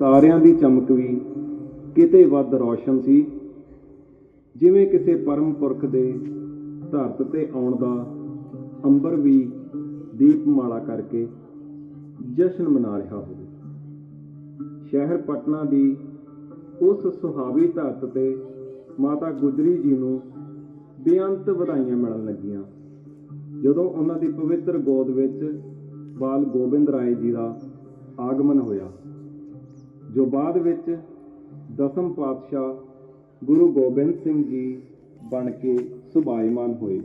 ਤਾਰਿਆਂ ਦੀ ਚਮਕ ਵੀ ਕਿਤੇ ਵੱਧ ਰੌਸ਼ਨ ਸੀ। ਜਿਵੇਂ ਕਿਸੇ ਪਰਮ ਪੁਰਖ ਦੇ ਧਰਤ ਤੇ ਆਉਣ ਦਾ ਅੰਬਰ ਵੀ ਦੀਪਮਾਲਾ ਕਰਕੇ ਜਸ਼ਨ ਮਨਾ ਰਿਹਾ ਹੋਵੇ। ਸ਼ਹਿਰ ਪਟਨਾ ਦੀ ਉਸ ਸੁਹਾਵੀ ਧਰਤ ਤੇ ਮਾਤਾ ਗੁਜਰੀ ਜੀ ਨੂੰ ਬੇਅੰਤ ਵਧਾਈਆਂ ਮਿਲਣ ਲੱਗੀਆਂ। ਜਦੋਂ ਉਹਨਾਂ ਦੀ ਪਵਿੱਤਰ ਗੋਦ ਵਿੱਚ ਬਾਲ ਗੋਬਿੰਦ ਰਾਏ ਜੀ ਦਾ ਆਗਮਨ ਹੋਇਆ ਜੋ ਬਾਅਦ ਵਿੱਚ ਦਸਮ ਪਾਤਸ਼ਾਹ ਗੁਰੂ ਗੋਬਿੰਦ ਸਿੰਘ ਜੀ ਬਣ ਕੇ ਸੁਭਾਈਮਾਨ ਹੋਏ।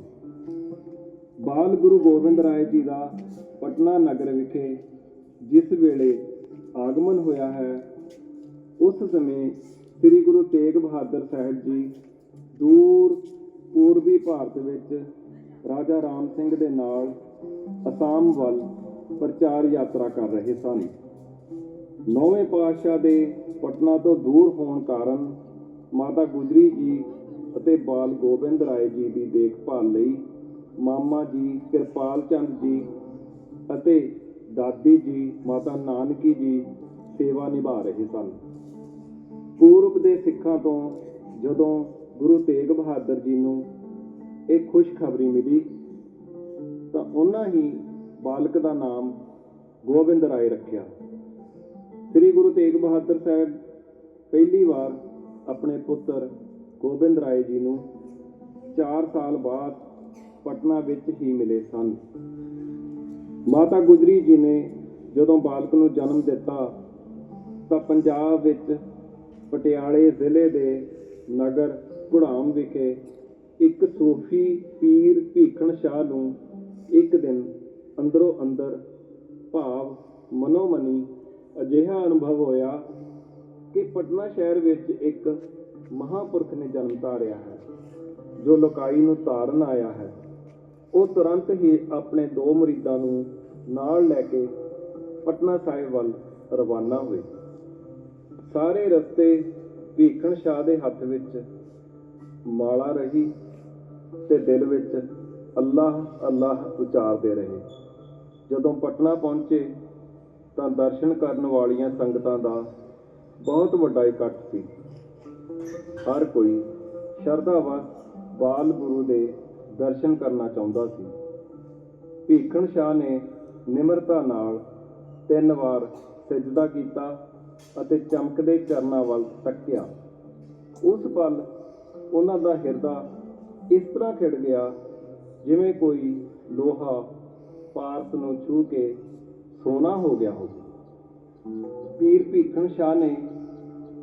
ਬਾਲ ਗੁਰੂ ਗੋਬਿੰਦ ਰਾਏ ਜੀ ਦਾ ਪਟਨਾ ਨਗਰ ਵਿਖੇ ਜਿਸ ਵੇਲੇ ਆਗਮਨ ਹੋਇਆ ਹੈ, ਉਸ ਸਮੇਂ ਸ੍ਰੀ ਗੁਰੂ ਤੇਗ ਬਹਾਦਰ ਸਾਹਿਬ ਜੀ ਦੂਰ ਪੂਰਬੀ ਭਾਰਤ ਵਿੱਚ ਰਾਜਾ ਰਾਮ ਸਿੰਘ ਦੇ ਨਾਲ ਅਸਾਮ ਵੱਲ ਪ੍ਰਚਾਰ ਯਾਤਰਾ ਕਰ ਰਹੇ ਸਨ। ਨੌਵੇਂ ਪਾਤਸ਼ਾਹ ਦੇ ਪਟਨਾ ਤੋਂ ਦੂਰ ਹੋਣ ਕਾਰਨ ਮਾਤਾ ਗੁਜਰੀ ਜੀ ਅਤੇ ਬਾਲ ਗੋਬਿੰਦ ਰਾਏ ਜੀ ਦੀ ਦੇਖਭਾਲ ਲਈ ਮਾਮਾ ਜੀ, ਕਿਰਪਾਲ ਚੰਦ ਜੀ ਅਤੇ ਦਾਦੀ ਜੀ, ਮਾਤਾ ਨਾਨਕੀ ਜੀ ਸੇਵਾ ਨਿਭਾ ਰਹੇ ਸਨ। ਪੂਰਬ ਦੇ ਸਿੱਖਾਂ ਤੋਂ ਜਦੋਂ ਗੁਰੂ ਤੇਗ ਬਹਾਦਰ ਜੀ ਨੂੰ ਇਹ ਖੁਸ਼ਖਬਰੀ ਮਿਲੀ, ਤਾਂ ਉਹਨਾਂ ਹੀ ਬਾਲਕ ਦਾ ਨਾਮ ਗੋਬਿੰਦ ਰਾਏ ਰੱਖਿਆ। ਸ੍ਰੀ ਗੁਰੂ ਤੇਗ ਬਹਾਦਰ ਸਾਹਿਬ ਪਹਿਲੀ ਵਾਰ ਆਪਣੇ ਪੁੱਤਰ ਗੋਬਿੰਦ ਰਾਏ ਜੀ ਨੂੰ 4 ਸਾਲ ਬਾਅਦ ਪਟਨਾ ਵਿੱਚ ਹੀ ਮਿਲੇ ਸਨ। ਮਾਤਾ ਗੁਜਰੀ ਜੀ ਨੇ ਜਦੋਂ ਬਾਲਕ ਨੂੰ ਜਨਮ ਦਿੱਤਾ, ਤਾਂ ਪੰਜਾਬ ਵਿੱਚ ਪਟਿਆਲੇ ਜ਼ਿਲ੍ਹੇ ਦੇ ਨਗਰ ਘੁੜਾਮ ਵਿਖੇ ਇੱਕ ਸੂਫੀ ਪੀਰ ਭੀਖਣ ਸ਼ਾਹ ਨੂੰ ਇੱਕ ਦਿਨ ਅੰਦਰੋਂ ਅੰਦਰ ਭਾਵ ਮਨੋਮਨੀ ਅਜਿਹਾ ਅਨੁਭਵ ਹੋਇਆ ਕਿ ਪਟਨਾ ਸ਼ਹਿਰ ਵਿੱਚ ਇੱਕ ਮਹਾਪੁਰਖ ਨੇ ਜਨਮ ਧਾਰਿਆ ਹੈ, ਜੋ ਲੋਕਾਈ ਨੂੰ ਧਾਰਨ ਆਇਆ ਹੈ। ਉਹ ਤੁਰੰਤ ਹੀ ਆਪਣੇ ਦੋ ਮੁਰੀਦਾਂ ਨੂੰ ਨਾਲ ਲੈ ਕੇ ਪਟਨਾ ਸਾਹਿਬ ਵੱਲ ਰਵਾਨਾ ਹੋਏ। ਸਾਰੇ ਰਸਤੇ ਭੀਖਣ ਸ਼ਾਹ ਦੇ ਹੱਥ ਵਿੱਚ ਮਾਲਾ ਰਹੀ ਤੇ ਦਿਲ ਵਿੱਚ ਅੱਲਾਹ ਅੱਲਾਹ ਉਚਾਰਦੇ ਰਹੇ। ਜਦੋਂ ਪਟਨਾ ਪਹੁੰਚੇ ਤਾਂ ਦਰਸ਼ਨ ਕਰਨ ਵਾਲੀਆਂ ਸੰਗਤਾਂ ਦਾ ਬਹੁਤ ਵੱਡਾ ਇਕੱਠ ਸੀ। ਹਰ ਕੋਈ ਸ਼ਰਧਾਵਸ ਬਾਲ ਗੁਰੂ ਦੇ ਦਰਸ਼ਨ ਕਰਨਾ ਚਾਹੁੰਦਾ ਸੀ। ਭੀਖਣ ਸ਼ਾਹ ਨੇ ਨਿਮਰਤਾ ਨਾਲ ਤਿੰਨ ਵਾਰ ਸਜਦਾ ਕੀਤਾ ਅਤੇ ਚਮਕਦੇ ਚਰਨਾਂ ਵੱਲ ਤੱਕਿਆ। ਉਸ ਪਲ ਉਹਨਾਂ ਦਾ ਹਿਰਦਾ ਇਸ ਤਰ੍ਹਾਂ ਖਿੜ ਗਿਆ ਜਿਵੇਂ ਕੋਈ ਲੋਹਾ ਪਾਰਸ ਨੂੰ ਛੂ ਕੇ ਸੋਨਾ ਹੋ ਗਿਆ ਹੋਵੇ ਪੀਰ ਭੀਖਣ ਸ਼ਾਹ ਨੇ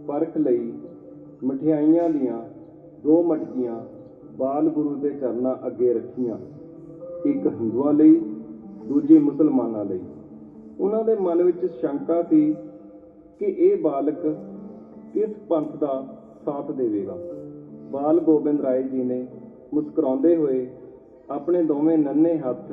ਪਰਖ ਲਈ ਮਠਿਆਈਆਂ ਦੀਆਂ ਦੋ ਮਟਕੀਆਂ ਬਾਲ ਗੁਰੂ ਦੇ ਚਰਨਾਂ ਅੱਗੇ ਰੱਖੀਆਂ, ਇੱਕ ਹਿੰਦੂਆਂ ਲਈ, ਦੂਜੀ ਮੁਸਲਮਾਨਾਂ ਲਈ। ਉਹਨਾਂ ਦੇ ਮਨ ਵਿੱਚ ਸ਼ੰਕਾ ਸੀ ਕਿ ਇਹ ਬਾਲਕ ਕਿਸ ਪੰਥ ਦਾ ਸਾਥ ਦੇਵੇਗਾ। ਬਾਲ ਗੋਬਿੰਦ ਰਾਏ ਜੀ ਨੇ ਮੁਸਕਰਾਉਂਦੇ ਹੋਏ ਆਪਣੇ ਦੋਵੇਂ ਨੰਨੇ ਹੱਥ